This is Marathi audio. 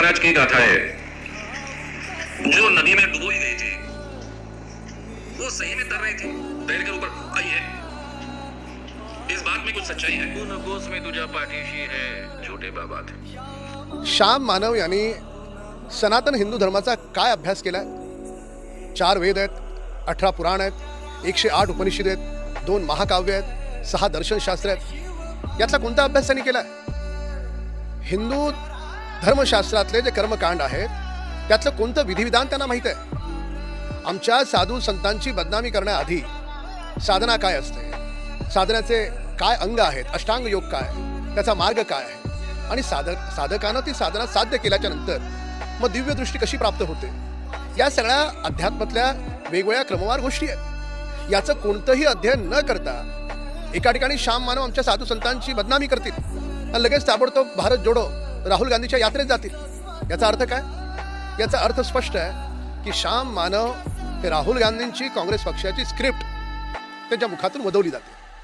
महाराज की गाथा है। जो नदी में डुबोई गई थी वो सही में तर रही थी। तैर के ऊपर आई है। इस बात में कुछ सच्चाई है। तू नकोस में तुझा पाठीशी है छोटे बाबा थे। श्याम मानव यांनी सनातन हिंदू धर्माचा काय अभ्यास केलाय? चार वेद आहेत अठरा पुराण आहेत एकशे आठ उपनिषद आहेत दोन महाकाव्य आहेत सहा दर्शनशास्त्र आहेत. यातला कोणता अभ्यास त्यांनी केलाय? हिंदू धर्मशास्त्रातले जे कर्मकांड आहेत त्यातलं कोणतं विधिविधान त्यांना माहीत आहे? आमच्या साधू संतांची बदनामी करण्याआधी साधना काय असते? साधनाचे काय अंग आहेत? अष्टांग योग काय? त्याचा मार्ग काय आहे? आणि साधक साधकानं ती साधना साध्य केल्याच्यानंतर मग दिव्य दृष्टी कशी प्राप्त होते? या सगळ्या अध्यात्मातल्या वेगवेगळ्या क्रमवार गोष्टी आहेत. याचं कोणतंही अध्ययन न करता एका ठिकाणी श्याम मानव आमच्या साधू संतांची बदनामी करतील. आणि लगेच ताबडतोब भारत जोडो. राहुल गांधीच्या यात्रेत जातील. याचा अर्थ काय? याचा अर्थ स्पष्ट आहे की श्याम मानव हे राहुल गांधींची काँग्रेस पक्षाची स्क्रिप्ट त्यांच्या मुखातून वदवली जाते.